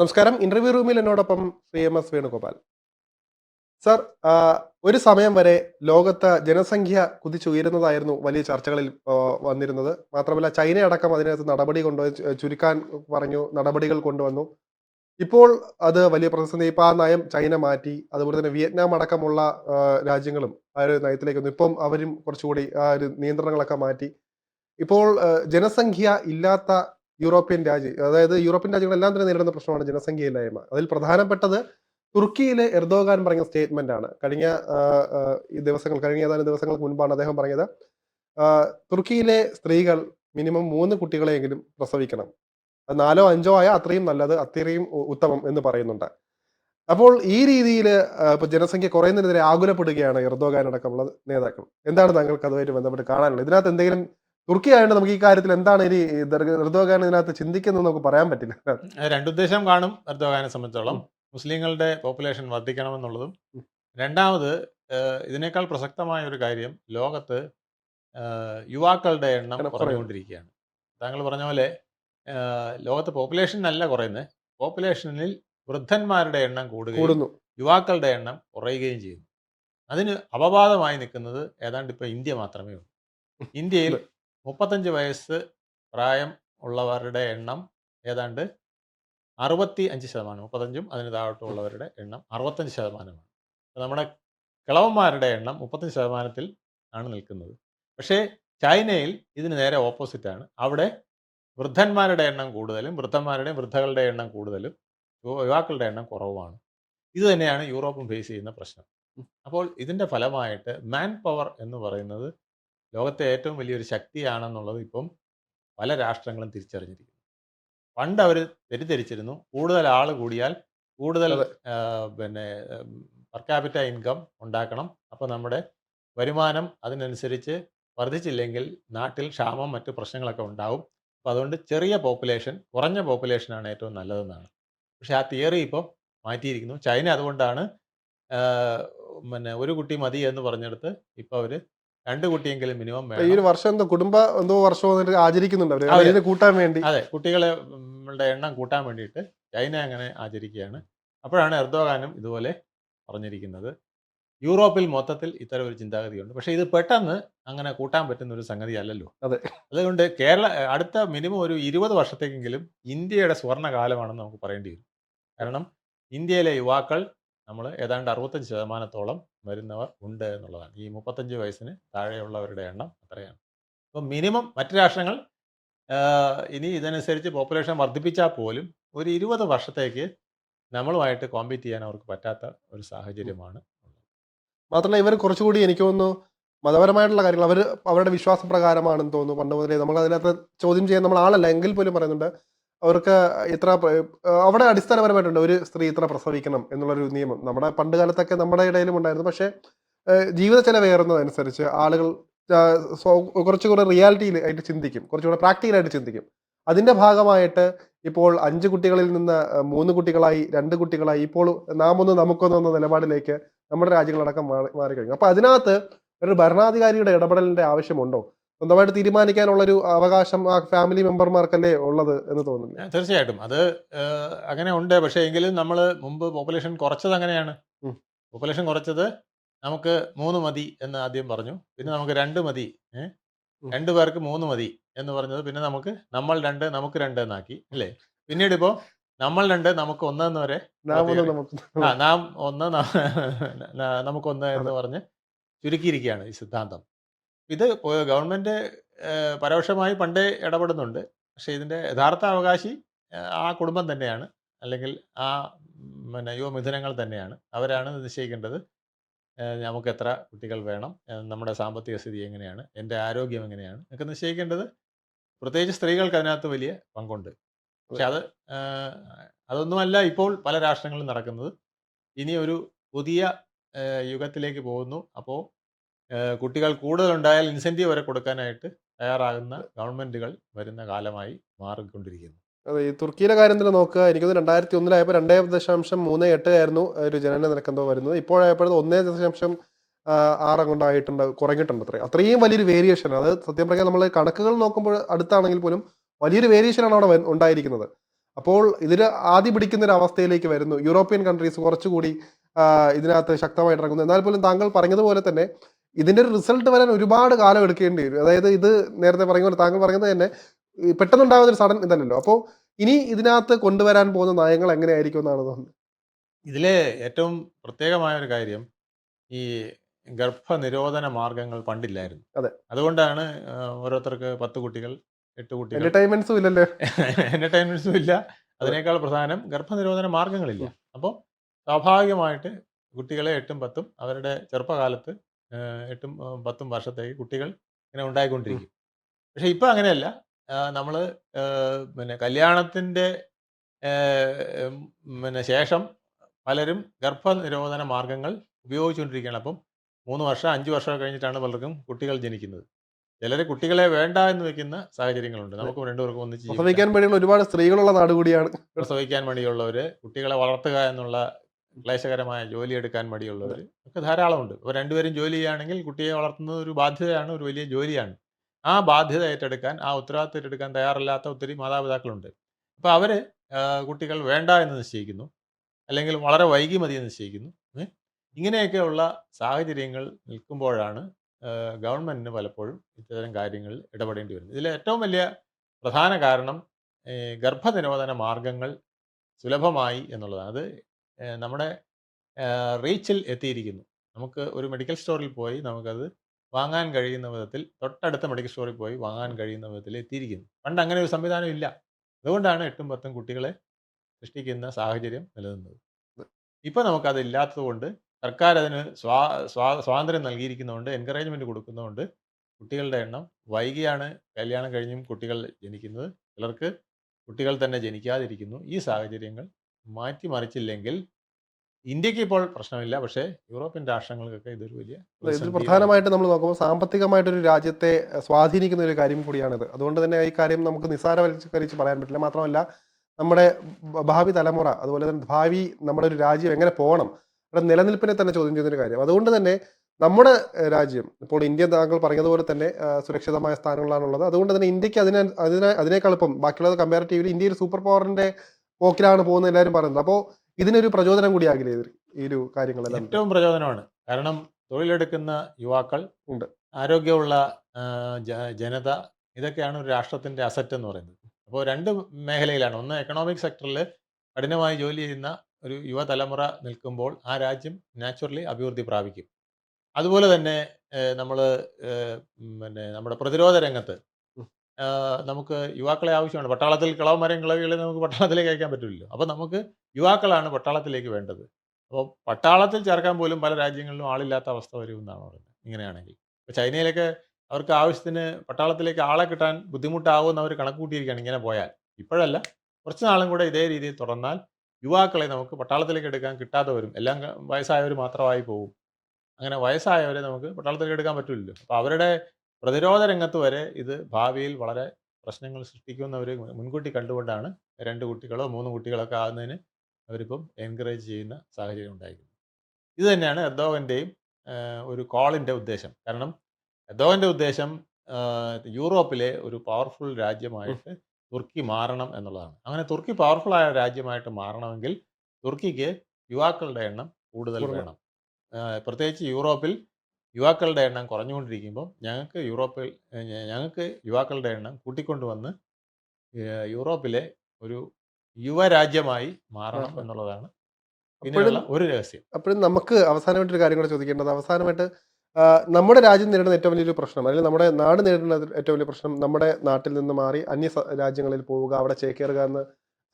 നമസ്കാരം. ഇന്റർവ്യൂ റൂമിൽ എന്നോടൊപ്പം Shri M S Venugopal. Sir ഒരു സമയം വരെ ലോകത്ത് ജനസംഖ്യ കുതിച്ചുയരുന്നതായിരുന്നു വലിയ ചർച്ചകളിൽ വന്നിരുന്നത്. മാത്രമല്ല ചൈന അടക്കം അതിനകത്ത് നടപടി കൊണ്ടുപോയി ചുരുക്കാൻ പറഞ്ഞു നടപടികൾ കൊണ്ടുവന്നു. ഇപ്പോൾ അത് വലിയ പ്രതിസന്ധി. ഇപ്പൊ ആ നയം ചൈന മാറ്റി അതുപോലെ തന്നെ വിയറ്റ്നാം അടക്കമുള്ള രാജ്യങ്ങളും ആ ഒരു നയത്തിലേക്ക് വന്നു. ഇപ്പം അവരും കുറച്ചുകൂടി ആ ഒരു നിയന്ത്രണങ്ങളൊക്കെ മാറ്റി. ഇപ്പോൾ ജനസംഖ്യ ഇല്ലാത്ത യൂറോപ്യൻ രാജ്യം അതായത് യൂറോപ്യൻ രാജ്യങ്ങളെല്ലാം തന്നെ നേരിടുന്ന പ്രശ്നമാണ് ജനസംഖ്യ ഇല്ലായ്മ അതിൽ പ്രധാനപ്പെട്ടത് തുർക്കിയിലെ എർദോഗാൻ പറഞ്ഞ സ്റ്റേറ്റ്മെന്റ് ആണ്. കഴിഞ്ഞ ഈ ദിവസങ്ങൾ കഴിഞ്ഞ ഏതാനും ദിവസങ്ങൾക്ക് മുൻപാണ് അദ്ദേഹം പറഞ്ഞത് തുർക്കിയിലെ സ്ത്രീകൾ മിനിമം മൂന്ന് കുട്ടികളെയെങ്കിലും പ്രസവിക്കണം. അത് നാലോ അഞ്ചോ ആയ അത്രയും നല്ലത് അത്രയും ഉത്തമം എന്ന് പറയുന്നുണ്ട്. അപ്പോൾ ഈ രീതിയിൽ ഇപ്പൊ ജനസംഖ്യ കുറയുന്നതിനെതിരെ ആകുലപ്പെടുകയാണ് എർദോഗാൻ അടക്കമുള്ള നേതാക്കൾ. എന്താണ് താങ്കൾക്ക് അതുമായിട്ട് ബന്ധപ്പെട്ട് കാണാനുള്ളത്? ഇതിനകത്ത് എന്തെങ്കിലും തുർക്കി ആയതുകൊണ്ട് നമുക്ക് ഈ കാര്യത്തിൽ എന്താണ് ഇനി എർദോഗാൻ ഇതിനകത്ത് ചിന്തിക്കുന്നത് നമുക്ക് പറയാൻ പറ്റില്ല. രണ്ടുദ്ദേശം കാണും എർദോഗാനെ സംബന്ധിച്ചോളം. മുസ്ലിങ്ങളുടെ പോപ്പുലേഷൻ വർദ്ധിക്കണമെന്നുള്ളതും. എന്നുള്ളതും രണ്ടാമത് ഇതിനേക്കാൾ പ്രസക്തമായ ഒരു കാര്യം ലോകത്ത് യുവാക്കളുടെ എണ്ണം. കുറഞ്ഞുകൊണ്ടിരിക്കുകയാണ്. താങ്കൾ പറഞ്ഞ പോലെ ലോകത്ത് പോപ്പുലേഷൻ അല്ല കുറയുന്നത് പോപ്പുലേഷനിൽ വൃദ്ധന്മാരുടെ എണ്ണം കൂടുകയും യുവാക്കളുടെ എണ്ണം കുറയുകയും ചെയ്യുന്നു. അതിന് അപവാദമായി നിൽക്കുന്നത് ഏതാണ്ട് ഇപ്പോൾ ഇന്ത്യ മാത്രമേ ഉള്ളൂ. ഇന്ത്യയിൽ മുപ്പത്തഞ്ച് വയസ്സ് പ്രായം ഉള്ളവരുടെ എണ്ണം ഏതാണ്ട് അറുപത്തി അഞ്ച് ശതമാനം. മുപ്പത്തഞ്ചും അതിന് താഴോട്ടുള്ളവരുടെ എണ്ണം അറുപത്തഞ്ച് ശതമാനമാണ്. നമ്മുടെ കിളവന്മാരുടെ എണ്ണം മുപ്പത്തഞ്ച് ശതമാനത്തിൽ ആണ് നിൽക്കുന്നത്. പക്ഷേ ചൈനയിൽ ഇതിന് നേരെ ഓപ്പോസിറ്റാണ് അവിടെ വൃദ്ധന്മാരുടെ എണ്ണം കൂടുതലും വൃദ്ധന്മാരുടെയും വൃദ്ധകളുടെ എണ്ണം കൂടുതലും യുവാക്കളുടെ എണ്ണം കുറവുമാണ്. ഇത് തന്നെയാണ് യൂറോപ്പും ഫേസ് ചെയ്യുന്ന പ്രശ്നം. അപ്പോൾ ഇതിന്റെ ഫലമായിട്ട് മാൻ പവർ എന്ന് പറയുന്നത് ലോകത്തെ ഏറ്റവും വലിയൊരു ശക്തിയാണെന്നുള്ളത് ഇപ്പം പല രാഷ്ട്രങ്ങളും തിരിച്ചറിഞ്ഞിരിക്കുന്നു. പണ്ട് അവർ തെറ്റിദ്ധരിച്ചിരുന്നു. കൂടുതൽ ആൾ കൂടിയാൽ കൂടുതൽ പിന്നെ പെർ ക്യാപിറ്റ ഇൻകം ഉണ്ടാക്കണം. അപ്പോൾ നമ്മുടെ വരുമാനം അതിനനുസരിച്ച് വർദ്ധിച്ചില്ലെങ്കിൽ നാട്ടിൽ ക്ഷാമം മറ്റു പ്രശ്നങ്ങളൊക്കെ ഉണ്ടാവും. അപ്പോൾ അതുകൊണ്ട് ചെറിയ പോപ്പുലേഷൻ കുറഞ്ഞ പോപ്പുലേഷനാണ് ഏറ്റവും നല്ലതെന്നാണ്. പക്ഷേ ആ തിയറി ഇപ്പോൾ മാറ്റിയിരിക്കുന്നു. ചൈന അതുകൊണ്ടാണ് പിന്നെ ഒരു കുട്ടി മതി എന്ന് പറഞ്ഞെടുത്ത് ഇപ്പോൾ അവർ രണ്ട് കുട്ടിയെങ്കിലും മിനിമം വേണം ഈ ഒരു വർഷം എന്തോ കുടുംബ എന്തോ വർഷം വന്നിട്ട് ആചരിക്കുന്നുണ്ട് അവർ. കൂട്ടാൻ വേണ്ടി. അതെ കുട്ടികളെ എണ്ണം കൂട്ടാൻ വേണ്ടിയിട്ട് ചൈന അങ്ങനെ ആചരിക്കുകയാണ്. അപ്പോഴാണ് എർദോഗാനും ഇതുപോലെ പറഞ്ഞിരിക്കുന്നത്. യൂറോപ്പിൽ മൊത്തത്തിൽ ഇത്തരം ഒരു ചിന്താഗതിയുണ്ട്. പക്ഷേ ഇത് പെട്ടെന്ന് അങ്ങനെ കൂട്ടാൻ പറ്റുന്ന ഒരു സംഗതി അല്ലല്ലോ അതെ. അതുകൊണ്ട് കേരള അടുത്ത മിനിമം ഒരു ഇരുപത് വർഷത്തേക്കെങ്കിലും ഇന്ത്യയുടെ സുവർണ കാലമാണെന്ന് നമുക്ക് പറയേണ്ടി വരും. കാരണം ഇന്ത്യയിലെ യുവാക്കൾ നമ്മൾ ഏതാണ്ട് അറുപത്തഞ്ച് ശതമാനത്തോളം വരുന്നവർ ഉണ്ട് എന്നുള്ളതാണ്. ഈ മുപ്പത്തഞ്ച് വയസ്സിന് താഴെയുള്ളവരുടെ എണ്ണം അത്രയാണ്. അപ്പം മിനിമം മറ്റു രാഷ്ട്രങ്ങൾ ഇനി ഇതനുസരിച്ച് പോപ്പുലേഷൻ വർദ്ധിപ്പിച്ചാൽ പോലും ഒരു ഇരുപത് വർഷത്തേക്ക് നമ്മളുമായിട്ട് കോമ്പീറ്റ് ചെയ്യാൻ അവർക്ക് പറ്റാത്ത ഒരു സാഹചര്യമാണ് മാത്രമല്ല ഇവർ കുറച്ചുകൂടി എനിക്ക് തോന്നുന്നു മതപരമായിട്ടുള്ള കാര്യങ്ങൾ അവർ അവരുടെ വിശ്വാസപ്രകാരമാണെന്ന് തോന്നുന്നു പണ്ട് മുതലേ. നമ്മൾ അതിനകത്ത് ചോദ്യം ചെയ്യാൻ നമ്മൾ ആളല്ല. എങ്കിൽ പോലും പറയുന്നുണ്ട് അവർക്ക് ഇത്ര അവിടെ അടിസ്ഥാനപരമായിട്ടുണ്ട് ഒരു സ്ത്രീ ഇത്ര പ്രസവിക്കണം എന്നുള്ളൊരു നിയമം. നമ്മുടെ പണ്ട് കാലത്തൊക്കെ നമ്മുടെ ഇടയിലും ഉണ്ടായിരുന്നു. പക്ഷേ ജീവിത ചെലവേറുന്നതനുസരിച്ച് ആളുകൾ കുറച്ചുകൂടെ റിയാലിറ്റിയിൽ ആയിട്ട് ചിന്തിക്കും. കുറച്ചുകൂടെ പ്രാക്ടിക്കലായിട്ട് ചിന്തിക്കും. അതിന്റെ ഭാഗമായിട്ട് ഇപ്പോൾ അഞ്ച് കുട്ടികളിൽ നിന്ന് മൂന്ന് കുട്ടികളായി രണ്ട് കുട്ടികളായി ഇപ്പോൾ നാം ഒന്ന് നമുക്കൊന്ന് എന്ന നിലപാടിലേക്ക് നമ്മുടെ രാജ്യങ്ങളടക്കം മാറി മാറിക്കഴിഞ്ഞു. അപ്പോൾ അതിനകത്ത് ഒരു ഭരണാധികാരിയുടെ ഇടപെടലിന്റെ ആവശ്യമുണ്ടോ? സ്വന്തമായിട്ട് തീരുമാനിക്കാനുള്ള ഒരു അവകാശം ആ ഫാമിലി മെമ്പർമാർക്കല്ലേ ഉള്ളത് എന്ന് തോന്നുന്നു. തീർച്ചയായിട്ടും. അത് അങ്ങനെ ഉണ്ട്. പക്ഷേ എങ്കിലും നമ്മൾ മുമ്പ് പോപ്പുലേഷൻ കുറച്ചത് അങ്ങനെയാണ്. പോപ്പുലേഷൻ കുറച്ചത് നമുക്ക് മൂന്ന് മതി എന്ന് ആദ്യം പറഞ്ഞു. പിന്നെ നമുക്ക് രണ്ട് മതി ഏഹ് ഉം. പേർക്ക് മൂന്ന് മതി എന്ന് പറഞ്ഞത് പിന്നെ നമുക്ക് നമ്മൾ രണ്ട് നമുക്ക് രണ്ട് എന്നാക്കി അല്ലേ? പിന്നീട് ഇപ്പോൾ നമ്മൾ രണ്ട് നമുക്ക് ഒന്ന് എന്ന് വരെ നാം ഒന്ന് നമുക്ക് ആ നാം ഒന്ന് നമുക്കൊന്ന് എന്ന് പറഞ്ഞ് ചുരുക്കിയിരിക്കുകയാണ് ഈ സിദ്ധാന്തം. ഇത് ഗവൺമെന്റ് പരോക്ഷമായി പണ്ടേ ഇടപെടുന്നുണ്ട്. പക്ഷേ ഇതിന്റെ യഥാർത്ഥ അവകാശി ആ കുടുംബം തന്നെയാണ്. അല്ലെങ്കിൽ ആ പിന്നെ യുവമിഥുനങ്ങൾ തന്നെയാണ്. അവരാണ് നിശ്ചയിക്കേണ്ടത്. നമുക്ക് എത്ര കുട്ടികൾ വേണം? നമ്മുടെ സാമ്പത്തിക സ്ഥിതി എങ്ങനെയാണ്? എന്റെ ആരോഗ്യം എങ്ങനെയാണ്? ഒക്കെ നിശ്ചയിക്കേണ്ടത് പ്രത്യേകിച്ച് സ്ത്രീകൾക്ക് അതിനകത്ത് വലിയ പങ്കുണ്ട്. പക്ഷെ അത് അതൊന്നുമല്ല ഇപ്പോൾ പല രാഷ്ട്രങ്ങളിലും നടക്കുന്നത്. ഇനി ഒരു പുതിയ യുഗത്തിലേക്ക് പോകുന്നു. അപ്പോൾ കുട്ടികൾ കൂടുതലുണ്ടായാൽ ഇൻസെന്റീവ് വരെ കൊടുക്കാനായിട്ട് തയ്യാറാകുന്ന ഗവൺമെന്റുകൾ വരുന്ന കാലമായി മാറിക്കൊണ്ടിരിക്കുന്നു. അതെ ഈ തുർക്കിയിലെ കാര്യം തന്നെ നോക്കുക എനിക്ക് രണ്ടായിരത്തി ഒന്നിലായപ്പോൾ രണ്ടേ ദശാംശം മൂന്ന് എട്ട് ആയിരുന്നു ഒരു ജനന നിരക്ക് എന്തോ വരുന്നത്. ഇപ്പോഴായപ്പോഴത് ഒന്നേ ദശാംശം ആറ് അങ്ങോട്ടായിട്ടുണ്ട് കുറഞ്ഞിട്ടുണ്ട് അത്രയും അത്രയും വലിയൊരു വേരിയേഷൻ അത് സത്യം പറഞ്ഞാൽ നമ്മൾ കണക്കുകൾ നോക്കുമ്പോൾ അടുത്താണെങ്കിൽ പോലും വലിയൊരു വേരിയേഷനാണ് അവിടെ ഉണ്ടായിരിക്കുന്നത്. അപ്പോൾ ഇതിൽ ആദ്യ പിടിക്കുന്ന ഒരു അവസ്ഥയിലേക്ക് വരുന്നു. യൂറോപ്യൻ കൺട്രീസ് കുറച്ചുകൂടി ഇതിനകത്ത് ശക്തമായിട്ട് ഇറങ്ങുന്നു. എന്നാൽ പോലും താങ്കൾ പറഞ്ഞതുപോലെ തന്നെ ഇതിന്റെ ഒരു റിസൾട്ട് വരാൻ ഒരുപാട് കാലം എടുക്കേണ്ടി വരും. അതായത് ഇത് നേരത്തെ പറഞ്ഞ പോലെ താങ്കൾ പറയുന്നത് തന്നെ പെട്ടെന്നുണ്ടാകുന്ന ഒരു സഡൻ ഇതല്ലല്ലോ. അപ്പോൾ ഇനി ഇതിനകത്ത് കൊണ്ടുവരാൻ പോകുന്ന നയങ്ങൾ എങ്ങനെയായിരിക്കും എന്നാണ് തോന്നുന്നത്? ഇതിലെ ഏറ്റവും പ്രത്യേകമായ ഒരു കാര്യം ഈ ഗർഭനിരോധന മാർഗങ്ങൾ പണ്ടില്ലായിരുന്നു. അതെ. അതുകൊണ്ടാണ് ഓരോരുത്തർക്ക് പത്ത് കുട്ടികൾ എട്ട് കുട്ടികൾ. എന്റർടൈൻമെന്റ്സും ഇല്ലല്ലോ? എന്റർടൈൻമെന്റ്സും ഇല്ല. അതിനേക്കാൾ പ്രധാനം ഗർഭനിരോധന മാർഗങ്ങളില്ല. അപ്പോൾ സ്വാഭാവികമായിട്ട് കുട്ടികളെ എട്ടും പത്തും അവരുടെ ചെറുപ്പകാലത്ത് എട്ടും പത്തും വർഷത്തേക്ക് കുട്ടികൾ ഇങ്ങനെ ഉണ്ടായിക്കൊണ്ടിരിക്കും. പക്ഷെ ഇപ്പം അങ്ങനെയല്ല. നമ്മൾ പിന്നെ കല്യാണത്തിന്റെ പിന്നെ ശേഷം പലരും ഗർഭനിരോധന മാർഗങ്ങൾ ഉപയോഗിച്ചുകൊണ്ടിരിക്കുകയാണ്. അപ്പം മൂന്ന് വർഷം അഞ്ച് വർഷം കഴിഞ്ഞിട്ടാണ് പലർക്കും കുട്ടികൾ ജനിക്കുന്നത്. ചിലർ കുട്ടികളെ വേണ്ട എന്ന് വെക്കുന്ന സാഹചര്യങ്ങളുണ്ട്. നമുക്ക് രണ്ടുപേർക്കും ഒന്നിച്ച്. പ്രസവിക്കാൻ വേണ്ടിയുള്ള ഒരുപാട് സ്ത്രീകളുള്ള നാട് കൂടിയാണ്. പ്രസവിക്കാൻ വേണ്ടിയുള്ളവർ കുട്ടികളെ വളർത്തുക എന്നുള്ള ക്ലേശകരമായ ജോലി എടുക്കാൻ മടിയുള്ളവർ ഒക്കെ ധാരാളമുണ്ട്. അപ്പോൾ രണ്ടുപേരും ജോലി ചെയ്യുകയാണെങ്കിൽ കുട്ടിയെ വളർത്തുന്നത് ഒരു ബാധ്യതയാണ് ഒരു വലിയ ജോലിയാണ്. ആ ബാധ്യത ഏറ്റെടുക്കാൻ ആ ഉത്തരവാദിത്തം ഏറ്റെടുക്കാൻ തയ്യാറല്ലാത്ത ഒത്തിരി മാതാപിതാക്കളുണ്ട്. അപ്പോൾ അവർ കുട്ടികൾ വേണ്ട എന്ന് നിശ്ചയിക്കുന്നു. അല്ലെങ്കിൽ വളരെ വൈകി മതി എന്ന് നിശ്ചയിക്കുന്നു? ഇങ്ങനെയൊക്കെയുള്ള സാഹചര്യങ്ങൾ നിൽക്കുമ്പോഴാണ് ഗവൺമെന്റിന് പലപ്പോഴും ഇത്തരം കാര്യങ്ങളിൽ ഇടപെടേണ്ടി വരുന്നത്. ഇതിൽ ഏറ്റവും വലിയ പ്രധാന കാരണം ഗർഭനിരോധന മാർഗങ്ങൾ സുലഭമായി എന്നുള്ളതാണ്. അത് നമ്മുടെ റീച്ചിൽ എത്തിയിരിക്കുന്നു. നമുക്ക് ഒരു മെഡിക്കൽ സ്റ്റോറിൽ പോയി നമുക്കത് വാങ്ങാൻ കഴിയുന്ന വിധത്തിൽ തൊട്ടടുത്ത മെഡിക്കൽ സ്റ്റോറിൽ പോയി വാങ്ങാൻ കഴിയുന്ന വിധത്തിൽ എത്തിയിരിക്കുന്നു. പണ്ട് അങ്ങനെ ഒരു സംവിധാനം ഇല്ല. അതുകൊണ്ടാണ് എട്ടും പത്തും കുട്ടികളെ സൃഷ്ടിക്കുന്ന സാഹചര്യം നിലനിന്നത്. ഇപ്പോൾ നമുക്കത് ഇല്ലാത്തത് കൊണ്ട് സർക്കാർ അതിന് സ്വാ സ്വാ സ്വാതന്ത്ര്യം നൽകിയിരിക്കുന്നതുകൊണ്ട് എൻകറേജ്മെന്റ് കൊടുക്കുന്നതുകൊണ്ട് കുട്ടികളുടെ എണ്ണം വൈകിയാണ്. കല്യാണം കഴിഞ്ഞും കുട്ടികൾ ജനിക്കുന്നത്. ചിലർക്ക് കുട്ടികൾ തന്നെ ജനിക്കാതിരിക്കുന്നു. ഈ സാഹചര്യങ്ങൾ മാറ്റിമറിച്ചില്ലെങ്കിൽ ഇന്ത്യയ്ക്ക് ഇപ്പോൾ പ്രശ്നമില്ല. പക്ഷേ യൂറോപ്യൻ രാഷ്ട്രങ്ങൾക്കൊക്കെ ഇതൊരു വലിയ ഇതിൽ. പ്രധാനമായിട്ട് നമ്മൾ നോക്കുമ്പോൾ സാമ്പത്തികമായിട്ട് ഒരു രാജ്യത്തെ സ്വാധീനിക്കുന്ന ഒരു കാര്യം കൂടിയാണിത്. അതുകൊണ്ട് തന്നെ ഈ കാര്യം നമുക്ക് നിസ്സാരവൽക്കരിച്ച് പറയാൻ പറ്റില്ല. മാത്രമല്ല നമ്മുടെ ഭാവി തലമുറ അതുപോലെ തന്നെ ഭാവി നമ്മുടെ ഒരു രാജ്യം എങ്ങനെ പോകണം? അവിടെ നിലനിൽപ്പിനെ തന്നെ ചോദ്യം ചെയ്യുന്ന ഒരു കാര്യം. അതുകൊണ്ട് തന്നെ നമ്മുടെ രാജ്യം ഇപ്പോൾ ഇന്ത്യ താങ്കൾ പറഞ്ഞതുപോലെ തന്നെ സുരക്ഷിതമായ സ്ഥാനങ്ങളാണുള്ളത്. അതുകൊണ്ട് തന്നെ ഇന്ത്യയ്ക്ക് അതിനെ അതിനെ അതിനേക്കാൾ ഇപ്പം ബാക്കിയുള്ളത് കമ്പാരിറ്റീവ്ലി ഇന്ത്യ ഒരു സൂപ്പർ പവറിന്റെ പോക്കിലാണ് പോകുന്നത് എല്ലാവരും പറയുന്നത് അപ്പോൾ ഇതിനൊരു പ്രചോദനം കൂടിയാകില്ലേ ഈ ഒരു കാര്യങ്ങളെല്ലാം ഏറ്റവും പ്രചോദനമാണ്. കാരണം തൊഴിലെടുക്കുന്ന യുവാക്കൾ ഉണ്ട്. ആരോഗ്യമുള്ള ജനത ഇതൊക്കെയാണ് ഒരു രാഷ്ട്രത്തിന്റെ അസറ്റ് എന്ന് പറയുന്നത്. അപ്പോൾ രണ്ട് മേഖലയിലാണ്. ഒന്ന് എക്കണോമിക് സെക്ടറിൽ കഠിനമായി ജോലി ചെയ്യുന്ന ഒരു യുവതലമുറ നിൽക്കുമ്പോൾ ആ രാജ്യം നാച്ചുറലി അഭിവൃദ്ധി പ്രാപിക്കും. അതുപോലെ തന്നെ നമ്മൾ പിന്നെ നമ്മുടെ പ്രതിരോധ രംഗത്ത് നമുക്ക് യുവാക്കളെ ആവശ്യമാണ്. പട്ടാളത്തിൽ കിളവന്മാരെയും കിളവികളെ നമുക്ക് പട്ടാളത്തിലേക്ക് അയക്കാൻ പറ്റില്ലല്ലോ. അപ്പോൾ നമുക്ക് യുവാക്കളാണ് പട്ടാളത്തിലേക്ക് വേണ്ടത്. അപ്പോൾ പട്ടാളത്തിൽ ചേർക്കാൻ പോലും പല രാജ്യങ്ങളിലും ആളില്ലാത്ത അവസ്ഥ വരുമെന്നാണ് പറയുന്നത്. ഇങ്ങനെയാണെങ്കിൽ. ഇപ്പോൾ ചൈനയിലൊക്കെ അവർക്ക് ആവശ്യത്തിന് പട്ടാളത്തിലേക്ക് ആളെ കിട്ടാൻ ബുദ്ധിമുട്ടാവുമെന്ന് അവർ കണക്ക് കൂട്ടിയിരിക്കുകയാണ് ഇങ്ങനെ പോയാൽ. ഇപ്പോഴല്ല. കുറച്ച് നാളും കൂടെ ഇതേ രീതിയിൽ തുടർന്നാൽ യുവാക്കളെ നമുക്ക് പട്ടാളത്തിലേക്ക് എടുക്കാൻ കിട്ടാതെ വരും. എല്ലാം വയസ്സായവർ മാത്രമായി പോകും അങ്ങനെ വയസ്സായവരെ നമുക്ക് പട്ടാളത്തിലേക്ക് എടുക്കാൻ പറ്റില്ലല്ലോ. അപ്പോൾ അവരുടെ പ്രതിരോധ രംഗത്ത് വരെ ഇത് ഭാവിയിൽ വളരെ പ്രശ്നങ്ങൾ സൃഷ്ടിക്കുമെന്ന് അവർ മുൻകൂട്ടി കണ്ടുകൊണ്ടാണ് രണ്ട് കുട്ടികളോ മൂന്ന് കുട്ടികളൊക്കെ ആകുന്നതിന് അവരിപ്പം എൻകറേജ് ചെയ്യുന്ന സാഹചര്യം ഉണ്ടായിരിക്കുന്നത്. ഇത് തന്നെയാണ് എർദോഗന്റെയും ഒരു കോളിന്റെ ഉദ്ദേശം. കാരണം എർദോഗന്റെ ഉദ്ദേശം യൂറോപ്പിലെ ഒരു പവർഫുൾ രാജ്യമായിട്ട് തുർക്കി മാറണം എന്നുള്ളതാണ്. അങ്ങനെ തുർക്കി പവർഫുൾ ആയ രാജ്യമായിട്ട് മാറണമെങ്കിൽ തുർക്കിക്ക് യുവാക്കളുടെ എണ്ണം കൂടുതൽ. വേണം. പ്രത്യേകിച്ച് യൂറോപ്പിൽ യുവാക്കളുടെ എണ്ണം കുറഞ്ഞുകൊണ്ടിരിക്കുമ്പോൾ ഞങ്ങൾക്ക് യൂറോപ്പിൽ ഞങ്ങൾക്ക് യുവാക്കളുടെ എണ്ണം കൂട്ടിക്കൊണ്ടുവന്ന് യൂറോപ്പിലെ ഒരു യുവരാജ്യമായി മാറണം എന്നുള്ളതാണ്. പിന്നെയുള്ള ഒരു രഹസ്യം. അപ്പോഴും നമുക്ക് അവസാനമായിട്ട് ഒരു കാര്യം കൂടെ ചോദിക്കേണ്ടത് അവസാനമായിട്ട് നമ്മുടെ രാജ്യം നേരിടുന്ന ഏറ്റവും വലിയൊരു പ്രശ്നം അല്ലെങ്കിൽ നമ്മുടെ നാട് നേരിടുന്ന ഏറ്റവും വലിയ പ്രശ്നം നമ്മുടെ നാട്ടിൽ നിന്ന് മാറി അന്യ രാജ്യങ്ങളിൽ പോവുക അവിടെ ചേക്കേറുക എന്ന്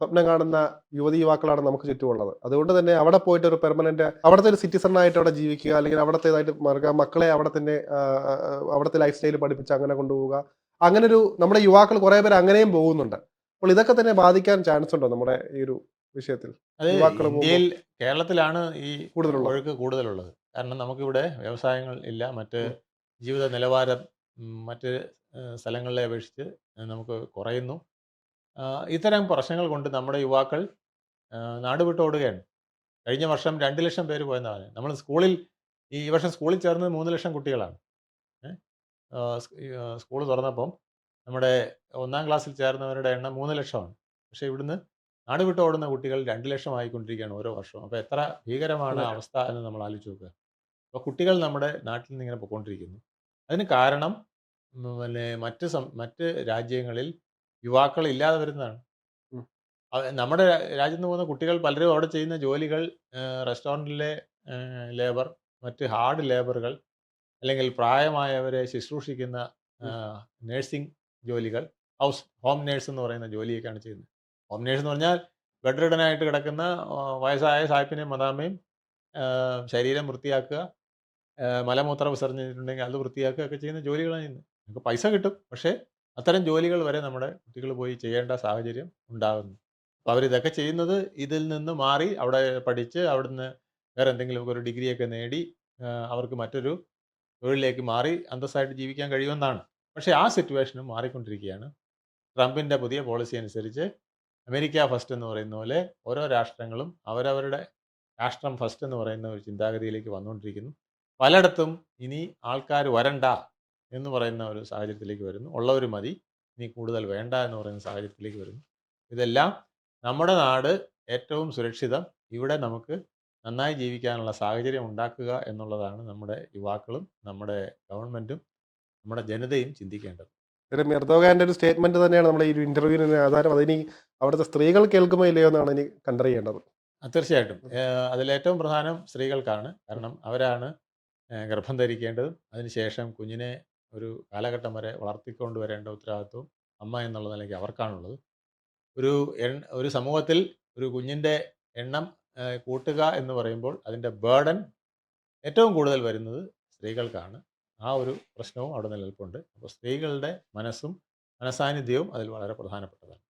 സ്വപ്നം കാണുന്ന യുവതി യുവാക്കളാണ് നമുക്ക് ചുറ്റുമുള്ളത്. അതുകൊണ്ട് തന്നെ അവിടെ പോയിട്ട് ഒരു പെർമനന്റ് അവിടുത്തെ ഒരു സിറ്റിസൺ ആയിട്ട് അവിടെ ജീവിക്കുക അല്ലെങ്കിൽ അവിടത്തേതായിട്ട് മാറുക മക്കളെ അവിടെ തന്നെ അവിടുത്തെ ലൈഫ് സ്റ്റൈൽ പഠിപ്പിച്ച് അങ്ങനെ കൊണ്ടുപോവുക. അങ്ങനെ ഒരു നമ്മുടെ യുവാക്കൾ കുറെ പേര് അങ്ങനെയും പോകുന്നുണ്ട്. അപ്പോൾ ഇതൊക്കെ തന്നെ ബാധിക്കാൻ ചാൻസ് ഉണ്ടോ നമ്മുടെ ഈ ഒരു വിഷയത്തിൽ? ഇന്ത്യയിൽ കേരളത്തിലാണ് ഈ കൂടുതലുള്ള ഒഴുക്ക് കൂടുതലുള്ളത്. കാരണം നമുക്കിവിടെ വ്യവസായങ്ങൾ ഇല്ല. മറ്റ് ജീവിത നിലവാരം മറ്റ് സ്ഥലങ്ങളിലെ അപേക്ഷിച്ച് നമുക്ക് കുറയുന്നു. ഇത്തരം പ്രശ്നങ്ങൾ കൊണ്ട് നമ്മുടെ യുവാക്കൾ നാട് വിട്ട് ഓടുകയാണ്. കഴിഞ്ഞ വർഷം രണ്ട് ലക്ഷം പേര് പോയെന്നാണ്. നമ്മൾ സ്കൂളിൽ ഈ വർഷം സ്കൂളിൽ ചേർന്നത് മൂന്ന് ലക്ഷം കുട്ടികളാണ്. സ്കൂൾ തുറന്നപ്പം നമ്മുടെ ഒന്നാം ക്ലാസ്സിൽ ചേർന്നവരുടെ എണ്ണം മൂന്ന് ലക്ഷമാണ്. പക്ഷേ ഇവിടുന്ന് നാട് വിട്ട് ഓടുന്ന കുട്ടികൾ രണ്ട് ലക്ഷം ആയിക്കൊണ്ടിരിക്കുകയാണ് ഓരോ വർഷവും. അപ്പോൾ എത്ര ഭീകരമാണ്. അവസ്ഥ എന്ന് നമ്മൾ ആലോചിച്ച് നോക്കുക. അപ്പോൾ കുട്ടികൾ നമ്മുടെ നാട്ടിൽ നിന്ന് ഇങ്ങനെ പോയിക്കൊണ്ടിരിക്കുന്നു. അതിന് കാരണം പിന്നെ മറ്റ് സം മറ്റ് രാജ്യങ്ങളിൽ യുവാക്കൾ ഇല്ലാതെ വരുന്നതാണ്. നമ്മുടെ രാജ്യത്ത് പോകുന്ന കുട്ടികൾ പലരും അവിടെ ചെയ്യുന്ന ജോലികൾ റെസ്റ്റോറന്റിലെ ലേബർ മറ്റ് ഹാർഡ് ലേബറുകൾ അല്ലെങ്കിൽ പ്രായമായവരെ ശുശ്രൂഷിക്കുന്ന നേഴ്സിംഗ് ജോലികൾ ഹൗസ് ഹോം നേഴ്സ് എന്ന് പറയുന്ന ജോലിയൊക്കെയാണ് ചെയ്യുന്നത്. ഹോം നേഴ്സ് എന്ന് പറഞ്ഞാൽ ബെഡ് റിഡനായിട്ട് കിടക്കുന്ന വയസ്സായ സായിപ്പിനെയും മദാമയും ശരീരം വൃത്തിയാക്കുക മലമൂത്ര വിസർജിച്ചിട്ടുണ്ടെങ്കിൽ അത് വൃത്തിയാക്കുക ഒക്കെ ചെയ്യുന്ന ജോലികളാണ് ചെയ്യുന്നത്. നമുക്ക് പൈസ കിട്ടും പക്ഷേ അത്തരം ജോലികൾ വരെ നമ്മുടെ കുട്ടികൾ പോയി ചെയ്യേണ്ട സാഹചര്യം ഉണ്ടാകുന്നു. അപ്പോൾ അവരിതൊക്കെ ചെയ്യുന്നത് ഇതിൽ നിന്ന് മാറി അവിടെ പഠിച്ച് അവിടുന്ന് വേറെ എന്തെങ്കിലും ഒരു ഡിഗ്രിയൊക്കെ നേടി അവർക്ക് മറ്റൊരു തൊഴിലിലേക്ക് മാറി അന്തസ്സായിട്ട് ജീവിക്കാൻ കഴിയുമെന്നാണ്. പക്ഷേ ആ സിറ്റുവേഷനും മാറിക്കൊണ്ടിരിക്കുകയാണ്. ട്രംപിന്റെ പുതിയ പോളിസി അനുസരിച്ച് അമേരിക്ക ഫസ്റ്റ് എന്ന് പറയുന്ന പോലെ ഓരോ രാഷ്ട്രങ്ങളും അവരവരുടെ രാഷ്ട്രം ഫസ്റ്റ് എന്ന് പറയുന്ന ഒരു ചിന്താഗതിയിലേക്ക് വന്നുകൊണ്ടിരിക്കുന്നു. പലയിടത്തും ഇനി ആൾക്കാർ വരണ്ട എന്ന് പറയുന്ന ഒരു സാഹചര്യത്തിലേക്ക് വരുന്നു. ഉള്ളവർ മതി. ഇനി കൂടുതൽ വേണ്ട എന്ന് പറയുന്ന സാഹചര്യത്തിലേക്ക് വരുന്നു. ഇതെല്ലാം നമ്മുടെ നാട് ഏറ്റവും സുരക്ഷിതം. ഇവിടെ നമുക്ക് നന്നായി ജീവിക്കാനുള്ള സാഹചര്യം ഉണ്ടാക്കുക എന്നുള്ളതാണ് നമ്മുടെ യുവാക്കളും നമ്മുടെ ഗവൺമെന്റും നമ്മുടെ ജനതയും ചിന്തിക്കേണ്ടത്. ഒരു എർദോഗാന്റെ ഒരു സ്റ്റേറ്റ്മെന്റ് തന്നെയാണ് നമ്മുടെ ഈ ഒരു ഇന്റർവ്യൂവിന് ആധാരം. അതിനി അവിടുത്തെ സ്ത്രീകൾ കേൾക്കുമോ ഇല്ലയോ എന്നാണ് ഇനി കണ്ടറിയേണ്ടത്. തീർച്ചയായിട്ടും. അതിലേറ്റവും പ്രധാനം സ്ത്രീകൾക്കാണ്. കാരണം അവരാണ് ഗർഭം ധരിക്കേണ്ടതും അതിനുശേഷം കുഞ്ഞിനെ ഒരു കാലഘട്ടം വരെ വളർത്തിക്കൊണ്ട് വരേണ്ട ഉത്തരവാദിത്വം അമ്മ എന്നുള്ള നിലയ്ക്ക് അവർക്കാണുള്ളത്. ഒരു എൺ ഒരു സമൂഹത്തിൽ ഒരു കുഞ്ഞിന്റെ എണ്ണം കൂട്ടുക എന്ന് പറയുമ്പോൾ അതിന്റെ ബേർഡൻ ഏറ്റവും കൂടുതൽ വരുന്നത് സ്ത്രീകൾക്കാണ്. ആ ഒരു പ്രശ്നവും അവിടെ നിലനിൽപ്പുണ്ട്. അപ്പോൾ സ്ത്രീകളുടെ മനസ്സും മനസാന്നിധ്യവും അതിൽ വളരെ പ്രധാനപ്പെട്ടതാണ്.